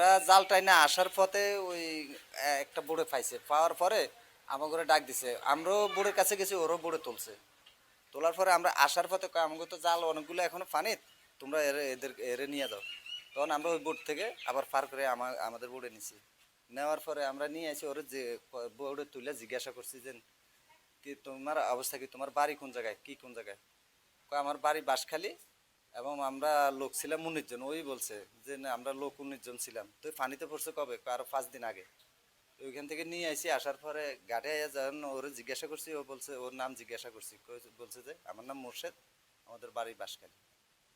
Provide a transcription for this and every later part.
আমরা জাল টাইনে আসার পথে ওই একটা বুড়ে পাইছে। পাওয়ার পরে ঘরে ডাক দিছে আমরাও বোর্ডের কাছে গেছি, ওরও বুড়ে তুলছে। তোলার পরে আমরা আসার পথে আমাকে তো জাল অনেকগুলো এখনও পানি তোমরা এরে, এদের, এরে নিয়ে দাও তখন আমরা ওই বোর্ড থেকে আবার পার করে আমার আমাদের বোর্ডে নিছি। নেওয়ার পরে আমরা নিয়ে আসি ওরা যে বোর্ডে তুলে জিজ্ঞাসা করছি যে তোমার অবস্থা কি? তোমার বাড়ি কোন জায়গায়? কি কোন জায়গায়? আমার বাড়ি বাঁশখালী। এবং আমরা লোক ছিলাম উনিশ জন ওই বলছে যে না আমরা লোক উনিশ জন ছিলাম। তো পানিতে পড়ছে কবে? আরও পাঁচ দিন আগে। তো ওইখান থেকে নিয়ে আসি আসার পরে গাড়ি আয়া যখন ওর জিজ্ঞাসা করছি ও বলছে ওর নাম জিজ্ঞাসা করছি। বলছে যে আমার নাম মোর্শেদ আমাদের বাড়ি বাঁশখালী।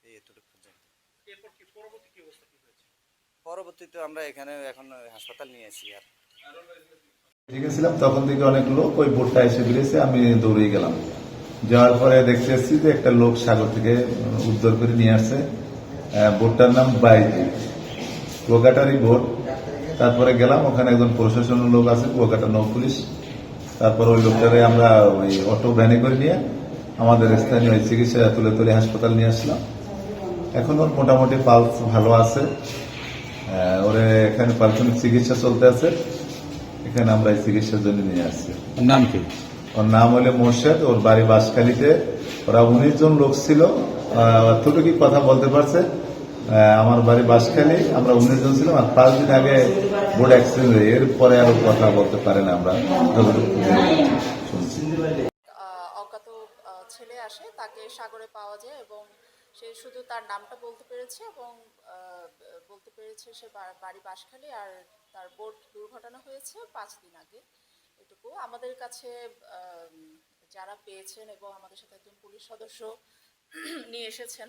এই এতটুকু পর্যন্ত। এরপর কি পরবর্তী কি অবস্থা কি হয়েছে? পরবর্তীতে আমরা এখানে এখন হাসপাতাল নিয়ে আসি আর। ছিলাম তখন থেকে অনেক লোক ওই বোটটা এসে বেরিয়েছে আমি দৌড়ে গেলাম। যাওয়ার পরে দেখতে এসেছি যে একটা লোক সাগর থেকে উদ্ধার করে নিয়ে আসছে। বোটটার নাম বাইজি। কুয়াকাটারই বোট। তারপরে গেলাম, ওখানে একজন প্রশাসনের লোক আছে কুয়াকাটা নৌ পুলিশ। তারপর ওই লোকটারে আমরা ওই অটো ভ্যানে করে নিয়ে আমাদের স্থানীয় চিকিৎসা তুলে তুলে হাসপাতাল নিয়ে আসলাম। এখন ওর মোটামুটি পালস ভালো আছে। ওরে এখানে প্রাথমিক চিকিৎসা চলতে আছে। এখানে আমরা এই চিকিৎসার জন্য নিয়ে আসছি। নাম কি? ওর নাম হলে মোর্শেদ, ওর বাড়ি বাঁশখালীতে। ওরা উনিশ জন লোক ছিল। কি কথা বলতে পারছে। আমার বাড়ি বাঁশখালী, আমরা উনিশ জন ছিলাম। আর পাঁচ দিন আগে বোর্ড অ্যাক্সিডেন্ট হয়ে এর পরে আরও কথা বলতে পারে না আমরা। অজ্ঞাত ছেলে আসে, তাকে সাগরে পাওয়া যায় এবং সে শুধু তার নামটা বলতে পেরেছে এবং বলতে পেরেছে সে বাড়ি বাঁশখালী। আর তার বোট দুর্ঘটনা হয়েছে পাঁচ দিন আগে। এটুকু আমাদের কাছে যারা পেয়েছেন এবং আমাদের সাথে একজন পুলিশ সদস্য নিয়ে এসেছেন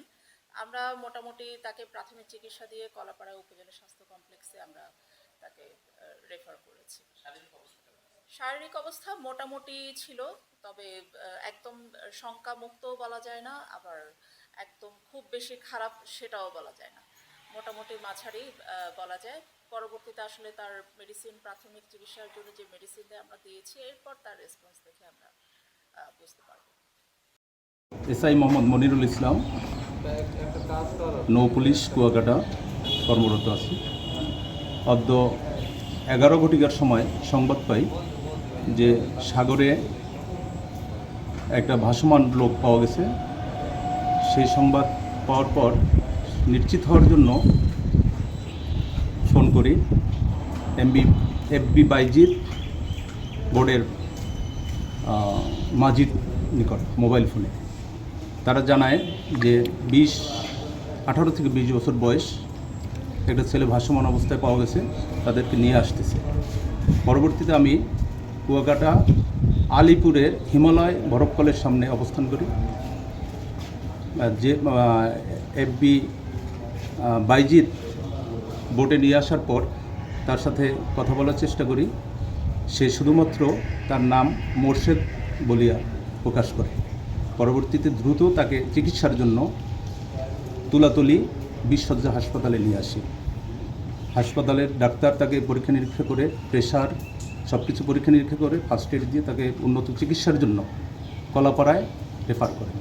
আমরা মোটামুটি তাকে প্রাথমিক চিকিৎসা দিয়ে কলাপাড়া উপজেলা স্বাস্থ্য কমপ্লেক্সে আমরা তাকে রেফার করেছি। শারীরিক অবস্থা মোটামুটি ছিল তবে একদম শঙ্কা মুক্ত বলা যায় না আবার একদম খুব বেশি খারাপ সেটাও বলা যায় না। মোটামুটি মাঝারি বলা যায়। পরবর্তীতে আসলে তার মেডিসিন প্রাথমিক চিকিৎসার জন্য যে মেডিসিন আমরা দিয়েছি, এরপর তার রেসপন্স দেখে আমরা বুঝতে পারব। এসআই মোহাম্মদ মনিরুল ইসলাম। নৌ পুলিশ কুয়াকাটা, কর্মরত আছি। অদ্য এগারো ঘটিকার সময় সংবাদ পাই যে সাগরে একটা ভাসমান লোক পাওয়া গেছে। সেই সংবাদ পাওয়ার পর নিশ্চিত হওয়ার জন্য করি। এমবি এফবি বাইজির বোর্ডের মাজিদ নিকট, মোবাইল ফোনে। তারা জানায় যে বিশ, আঠারো থেকে বিশ বছর বয়স একটা ছেলে ভাসমান অবস্থায় পাওয়া গেছে, তাদেরকে নিয়ে আসতেছে। পরবর্তীতে আমি কুয়াকাটা, আলিপুরের হিমালয় বরফকলের সামনে অবস্থান করি। যে এফবি বাইজিৎ বোটে নিয়ে আসার পর তার সাথে কথা বলার চেষ্টা করি। সে শুধুমাত্র তার নাম মোর্শেদ বলিয়া প্রকাশ করে। পরবর্তীতে দ্রুত তাকে চিকিৎসার জন্য তুলাতলি বিশ্বজ্জা হাসপাতালে নিয়ে আসি। হাসপাতালের ডাক্তার তাকে পরীক্ষা নিরীক্ষা করে প্রেশার সব কিছু পরীক্ষা নিরীক্ষা করে ফার্স্ট এড দিয়ে তাকে উন্নত চিকিৎসার জন্য কলাপাড়ায় রেফার করেন।